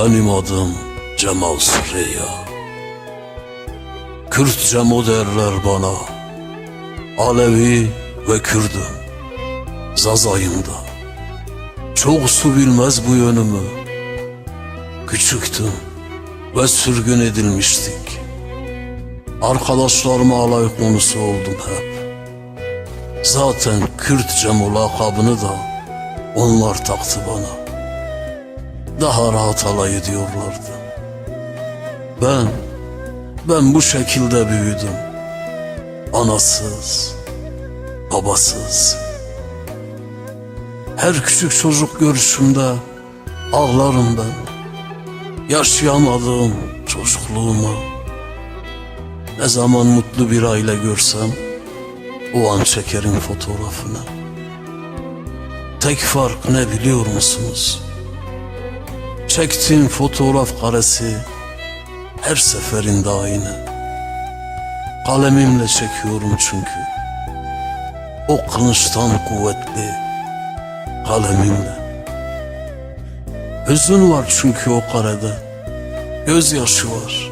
Benim adım Cemal Süreyya. Kürt Cemo derler bana Alevi ve Kürdüm. Zazayımda Çok su bilmez bu yönümü. Küçüktüm ve sürgün edilmiştik. Arkadaşlarıma alay konusu oldum hep. Zaten Kürt Cemo lakabını da onlar taktı bana daha rahat alay ediyorlardı. Ben, ben bu şekilde büyüdüm. Anasız, babasız. Her küçük çocuk görüşümde ağlarım ben. Yaşayamadığım çocukluğumu. Ne zaman mutlu bir aile görsem o an çekerim fotoğrafını. Tek fark ne biliyor musunuz? Çektiğim fotoğraf karesi her seferinde aynı. Kalemimle çekiyorum çünkü. O kılıçtan kuvvetli kalemimle. Hüzün var çünkü o karede. Gözyaşı var.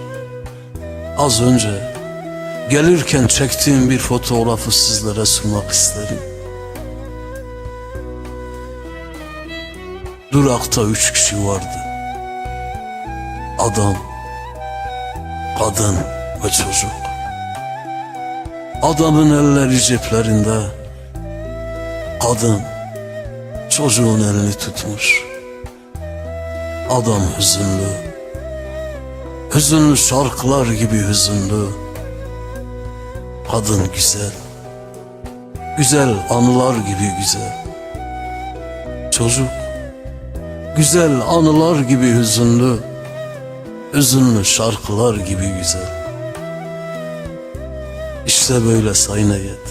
Az önce gelirken çektiğim bir fotoğrafı sizlere sunmak isterim. Durakta üç kişi vardı. Adam, kadın ve çocuk. Adamın elleri ceplerinde, kadın çocuğun elini tutmuş. Adam hüzünlü, hüzünlü şarkılar gibi hüzünlü. Kadın güzel, güzel anılar gibi güzel. Çocuk güzel anılar gibi hüzünlü. Hüzünlü şarkılar gibi güzel. İşte böyle sayın heyet.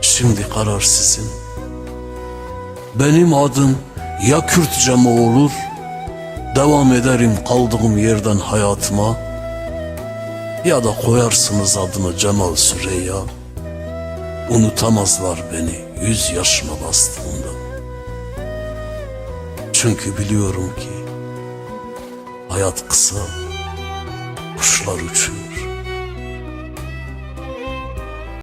Şimdi karar sizin. Benim adım ya Kürtçe mi olur, devam ederim kaldığım yerden hayatıma, ya da koyarsınız adını Cemal Süreyya. Unutamazlar beni yüz yaşıma bastığında. Çünkü biliyorum ki Hayat kısa, kuşlar uçuyor.